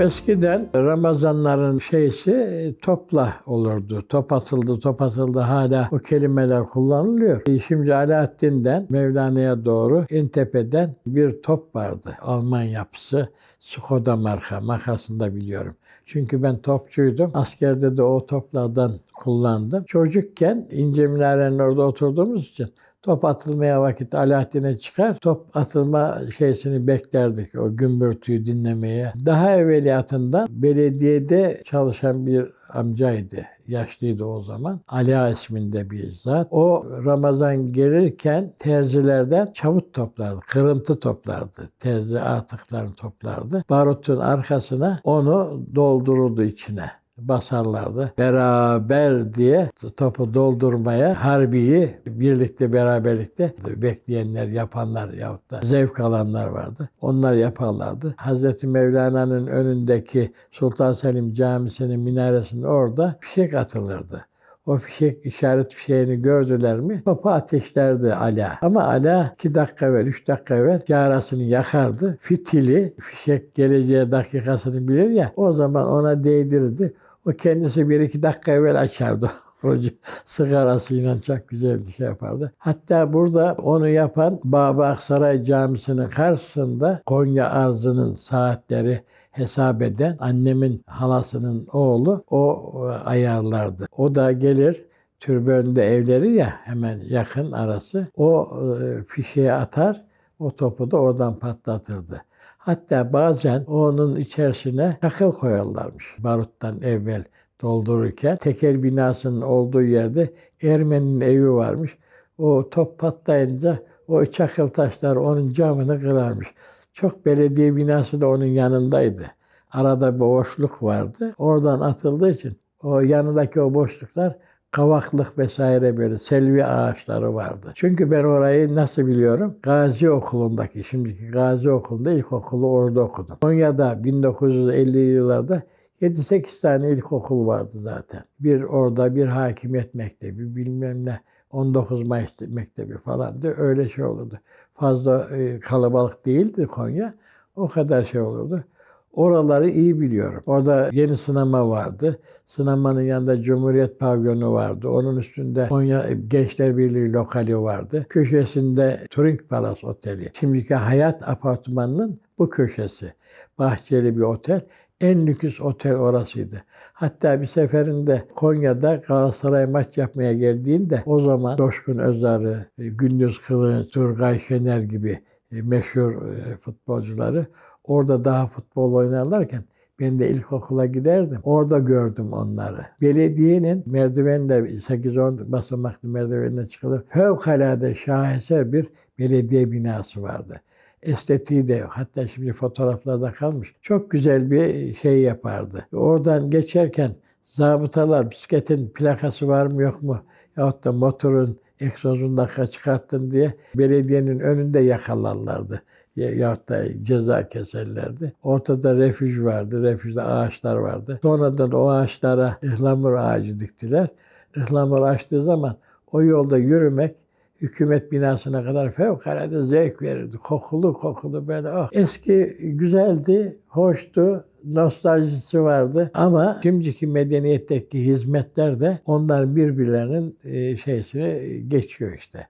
Eskiden Ramazanların şeysi e, topla olurdu. Top atıldı, top atıldı hala o kelimeler kullanılıyor. E, Şimdi Alaaddin'den Mevlana'ya doğru en tepeden bir top vardı. Alman yapısı. Skoda marka, markasını biliyorum. Çünkü ben topçuydum. Askerde de o toplardan kullandım. Çocukken İnce Minare'nin orada oturduğumuz için top atılmaya vakit Alaaddin'e çıkar. Top atılma şeysini beklerdik o gümbürtüyü dinlemeye. Daha evveliyatında belediyede çalışan bir amcaydı. Yaşlıydı o zaman. Ali isminde bir zat. O Ramazan gelirken terzilerden çavut toplardı. Kırıntı toplardı. Terzi artıklarını toplardı. Barutun arkasına onu doldururdu içine basarlardı. Beraber diye topu doldurmaya harbiyi birlikte beraberlikte bekleyenler, yapanlar yahut da zevk alanlar vardı. Onlar yaparlardı. Hazreti Mevlana'nın önündeki Sultan Selim Camisi'nin minaresinde orada fişek atılırdı. O fişek işaret fişeğini gördüler mi topu ateşlerdi Ala. Ama Ala 2 dakika evvel, 3 dakika evvel yarasını yakardı. Fitili fişek geleceği dakikasını bilir ya o zaman ona değdirirdi. O kendisi bir iki dakika evvel açardı. Hoca sigarasıyla çok güzel bir şey yapardı. Hatta burada onu yapan Baba Aksaray Camisi'nin karşısında Konya Arzı'nın saatleri hesap eden annemin halasının oğlu o e, ayarlardı. O da gelir türbönde evleri ya hemen yakın arası. O e, fişeği atar, o topu da oradan patlatırdı. Hatta bazen onun içerisine çakıl koyarlarmış baruttan evvel doldururken. Tekel binasının olduğu yerde Ermeni'nin evi varmış. O top patlayınca o çakıl taşlar onun camını kırarmış. Çok belediye binası da onun yanındaydı. Arada bir boşluk vardı. Oradan atıldığı için o yanındaki o boşluklar kavaklık vesaire böyle selvi ağaçları vardı. Çünkü ben orayı nasıl biliyorum? Gazi Okulu'ndaki, şimdiki Gazi Okulu'nda ilkokulu orada okudum. Konya'da 1950'li yıllarda 7-8 tane ilkokul vardı zaten. Bir orada bir hakimiyet mektebi, bilmem ne 19 Mayıs mektebi falandı. Öyle şey olurdu. Fazla e, kalabalık değildi Konya. O kadar şey olurdu. Oraları iyi biliyorum. Orada yeni sinema vardı. Sinemanın yanında Cumhuriyet Pavyonu vardı. Onun üstünde Konya Gençler Birliği lokali vardı. Köşesinde Turing Palace Oteli. Şimdiki Hayat Apartmanı'nın bu köşesi. Bahçeli bir otel. En lüks otel orasıydı. Hatta bir seferinde Konya'da Galatasaray maç yapmaya geldiğinde o zaman Coşkun Özarı, Gündüz Kılınç, Turgay Şener gibi e, meşhur e, futbolcuları orada daha futbol oynarlarken ben de ilkokula giderdim. Orada gördüm onları. Belediyenin merdivenle 8-10 basamaklı merdivenle çıkılır. Fevkalade şaheser bir belediye binası vardı. Estetiği de hatta şimdi fotoğraflarda kalmış. Çok güzel bir şey yapardı. Oradan geçerken zabıtalar bisikletin plakası var mı yok mu yahut da motorun egzozunu da çıkarttın diye belediyenin önünde yakalarlardı ya- yahut da ceza keserlerdi. Ortada refüj vardı, refüjde ağaçlar vardı. Sonradan o ağaçlara ıhlamur ağacı diktiler. Ihlamur açtığı zaman o yolda yürümek hükümet binasına kadar fevkalade zevk verirdi. Kokulu kokulu böyle ah. Eski güzeldi, hoştu, nostaljisi vardı ama şimdiki medeniyetteki hizmetler de onların birbirlerinin e, şeysini geçiyor işte.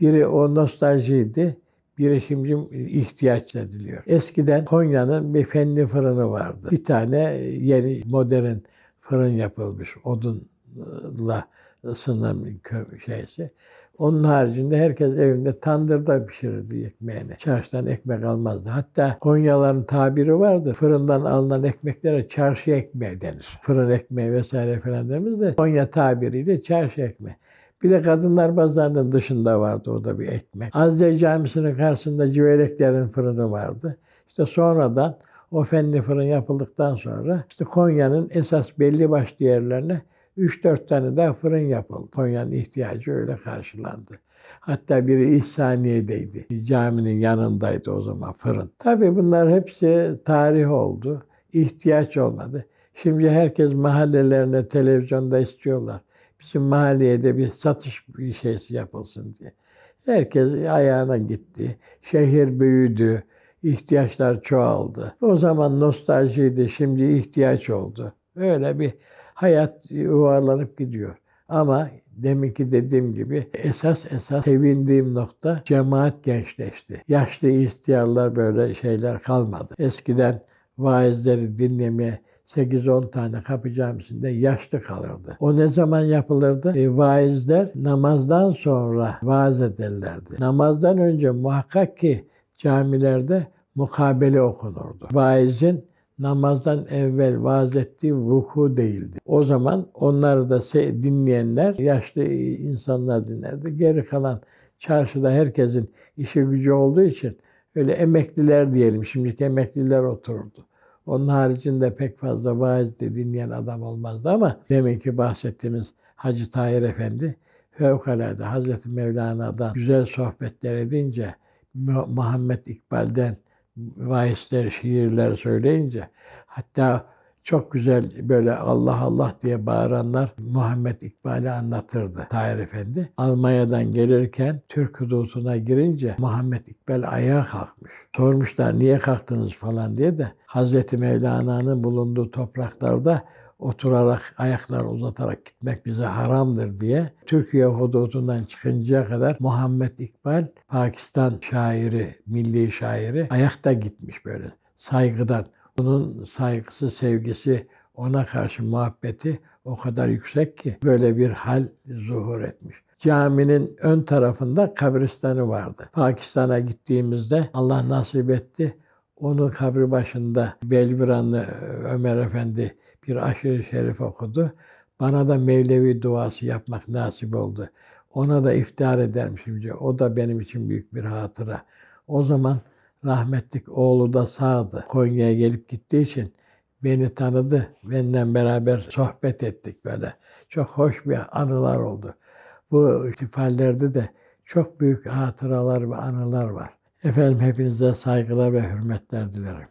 Biri o nostaljiydi, biri şimdi ihtiyaç ediliyor. Eskiden Konya'nın bir fenli fırını vardı. Bir tane yeni modern fırın yapılmış odunla ısınan şeysi. Onun haricinde herkes evinde tandırda pişirirdi ekmeğini. Çarşıdan ekmek almazdı. Hatta Konyalıların tabiri vardı. Fırından alınan ekmeklere çarşı ekmeği denir. Fırın ekmeği vesaire falan demez de Konya tabiriyle çarşı ekmeği. Bir de kadınlar pazarının dışında vardı orada bir ekmek. Azze Camisi'nin karşısında Civeleklerin fırını vardı. İşte sonradan o fenli fırın yapıldıktan sonra işte Konya'nın esas belli başlı yerlerine 3-4 tane daha fırın yapıldı. Konya'nın ihtiyacı öyle karşılandı. Hatta biri İhsaniye'deydi. Caminin yanındaydı o zaman fırın. Tabii bunlar hepsi tarih oldu. İhtiyaç olmadı. Şimdi herkes mahallelerine televizyonda istiyorlar. Bizim mahalleye de bir satış bir şeysi yapılsın diye. Herkes ayağına gitti. Şehir büyüdü. ihtiyaçlar çoğaldı. O zaman nostaljiydi, şimdi ihtiyaç oldu. Öyle bir hayat yuvarlanıp gidiyor. Ama deminki dediğim gibi esas esas sevindiğim nokta cemaat gençleşti. Yaşlı ihtiyarlar böyle şeyler kalmadı. Eskiden vaizleri dinlemeye 8-10 tane kapı camisinde yaşlı kalırdı. O ne zaman yapılırdı? E, vaizler namazdan sonra vaaz ederlerdi. Namazdan önce muhakkak ki camilerde mukabele okunurdu. Vaizin namazdan evvel vaaz ettiği vuku değildi. O zaman onları da dinleyenler yaşlı insanlar dinlerdi. Geri kalan çarşıda herkesin işi gücü olduğu için öyle emekliler diyelim. Şimdiki emekliler otururdu. Onun haricinde pek fazla vaaz de dinleyen adam olmazdı ama demin ki bahsettiğimiz Hacı Tahir Efendi fevkalade Hazreti Mevlana'dan güzel sohbetler edince Mu- Muhammed İkbal'den vaizler, şiirler söyleyince hatta çok güzel böyle Allah Allah diye bağıranlar Muhammed İkbal'i anlatırdı Tahir Efendi. Almanya'dan gelirken Türk hudutuna girince Muhammed İkbal ayağa kalkmış. Sormuşlar niye kalktınız falan diye de Hazreti Mevlana'nın bulunduğu topraklarda oturarak ayaklar uzatarak gitmek bize haramdır diye Türkiye hudutundan çıkıncaya kadar Muhammed İkbal Pakistan şairi, milli şairi ayakta gitmiş böyle saygıdan. Onun saygısı, sevgisi, ona karşı muhabbeti o kadar yüksek ki böyle bir hal zuhur etmiş. Caminin ön tarafında kabristanı vardı. Pakistan'a gittiğimizde Allah nasip etti. Onun kabri başında Belviranlı Ömer Efendi bir aşırı şerif okudu. Bana da Mevlevi duası yapmak nasip oldu. Ona da iftihar ederim şimdi. O da benim için büyük bir hatıra. O zaman rahmetlik oğlu da sağdı. Konya'ya gelip gittiği için beni tanıdı. Benden beraber sohbet ettik böyle. Çok hoş bir anılar oldu. Bu ihtifallerde de çok büyük hatıralar ve anılar var. Efendim hepinize saygılar ve hürmetler dilerim.